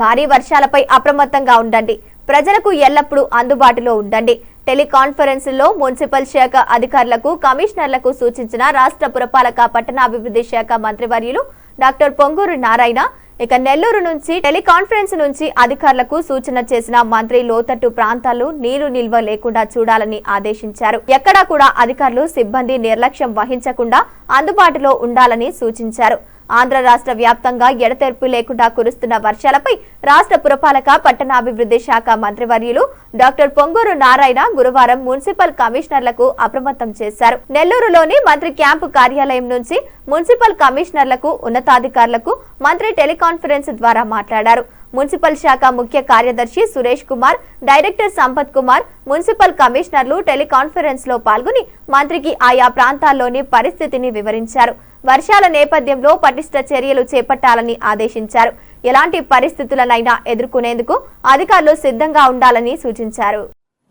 భారీ వర్షాలపై అప్రమత్తంగా ఉండండి. ప్రజలకు ఎల్లప్పుడూ అందుబాటులో ఉండండి. టెలికాన్ఫరెన్స్లో మున్సిపల్ శాఖ అధికారులకు కమిషనర్లకు సూచించిన రాష్ట్ర పురపాలక పట్టణాభివృద్ధి శాఖ మంత్రివర్యులు డాక్టర్ పొంగూరు నారాయణ ఇక నెల్లూరు నుంచి టెలికాన్ఫరెన్స్ నుంచి అధికారులకు సూచన చేసిన మంత్రి లోతట్టు ప్రాంతాలు నీరు నిల్వ లేకుండా చూడాలని ఆదేశించారు. ఎక్కడా కూడా అధికారులు సిబ్బంది నిర్లక్ష్యం వహించకుండా అందుబాటులో ఉండాలని సూచించారు. ఆంధ్ర రాష్ట్ర వ్యాప్తంగా ఎడతెరపు లేకుండా కురుస్తున్న వర్షాలపై రాష్ట్ర పురపాలక పట్టణాభివృద్ధి శాఖ మంత్రివర్యులు డాక్టర్ పొంగూరు నారాయణ గురువారం మున్సిపల్ కమిషనర్లకు అప్రమత్తం చేశారు. నెల్లూరులోని మంత్రి క్యాంపు కార్యాలయం నుంచి మున్సిపల్ కమిషనర్లకు ఉన్నతాధికారులకు మంత్రి టెలికాన్ఫరెన్స్ ద్వారా మాట్లాడారు. మున్సిపల్ శాఖ ముఖ్య కార్యదర్శి సురేష్ కుమార్ డైరెక్టర్ సంపత్ కుమార్ మున్సిపల్ కమిషనర్లు టెలికాన్ఫరెన్స్లో పాల్గొని మంత్రికి ఆయా ప్రాంతాల్లోని పరిస్థితిని వివరించారు. వర్షాల నేపథ్యంలో పటిష్ట చర్యలు చేపట్టాలని ఆదేశించారు. ఎలాంటి పరిస్థితులనైనా ఎదుర్కొనేందుకు అధికారులు సిద్ధంగా ఉండాలని సూచించారు.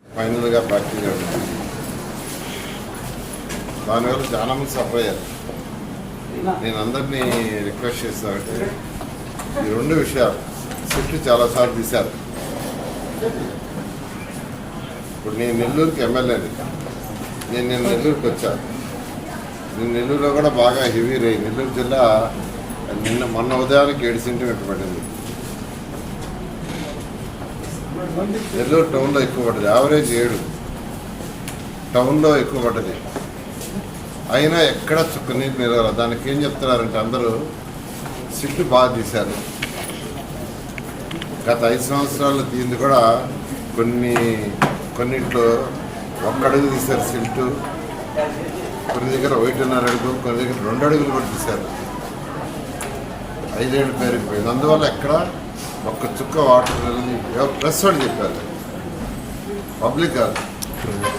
ఫైనల్గా ప్రాక్టీగా ఉంటుంది దానివల్ల చాలా మంది సఫర్ అయ్యారు. నేను అందరినీ రిక్వెస్ట్ చేస్తానంటే ఈ రెండు విషయాలు చుట్టూ చాలాసార్లు తీశారు. ఇప్పుడు నేను నెల్లూరుకి ఎమ్మెల్యేని. నేను నేను నెల్లూరుకి వచ్చాను. నేను నెల్లూరులో కూడా బాగా హెవీ రైన్ నెల్లూరు జిల్లా నిన్న మొన్న ఉదయానికి ఏడు సెంటీమీటర్ పడింది. నెల్లూరు టౌన్లో ఎక్కువ పడ్డది. యావరేజ్ ఏడు. టౌన్లో ఎక్కువ పడ్డది. అయినా ఎక్కడ చుక్క నీరు నిలవల? దానికి ఏం చెప్తున్నారంటే అందరూ సిట్లు బాగా తీశారు. గత ఐదు సంవత్సరాలు దీన్ని కూడా కొన్ని కొన్నిట్లో ఒక్కడుగు తీశారు సిల్టు. కొన్ని దగ్గర ఒకటిన్నర అడుగు కొన్ని దగ్గర రెండు అడుగులు కూడా తీశారు. ఐదేళ్ళు పేరుకుపోయింది. అందువల్ల ఎక్కడ ఒక్క చుక్క వాటర్ ప్రెస్ వాళ్ళు చెప్పారు. పబ్లిక్ కాదు.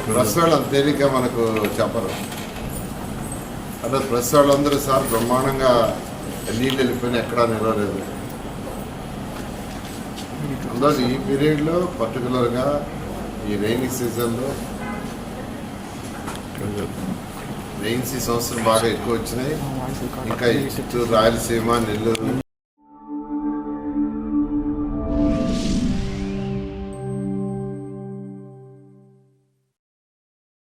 ప్రెస్ వాళ్ళు అంత తేలిక మనకు చెప్పరు. అంటే ప్రెస్ వాళ్ళందరూ సార్ బ్రహ్మాండంగా నీళ్ళు వెళ్ళిపోయినా ఎక్కడా నిలవలేదు. అందులో ఈ పీరియడ్లో పర్టికులర్గా ఈ రైనీ సీజన్లో రెయిన్స్ ఈ సంవత్సరం బాగా ఎక్కువ వచ్చినాయి. ఇంకా చిత్తూరు రాయలసీమ నెల్లూరు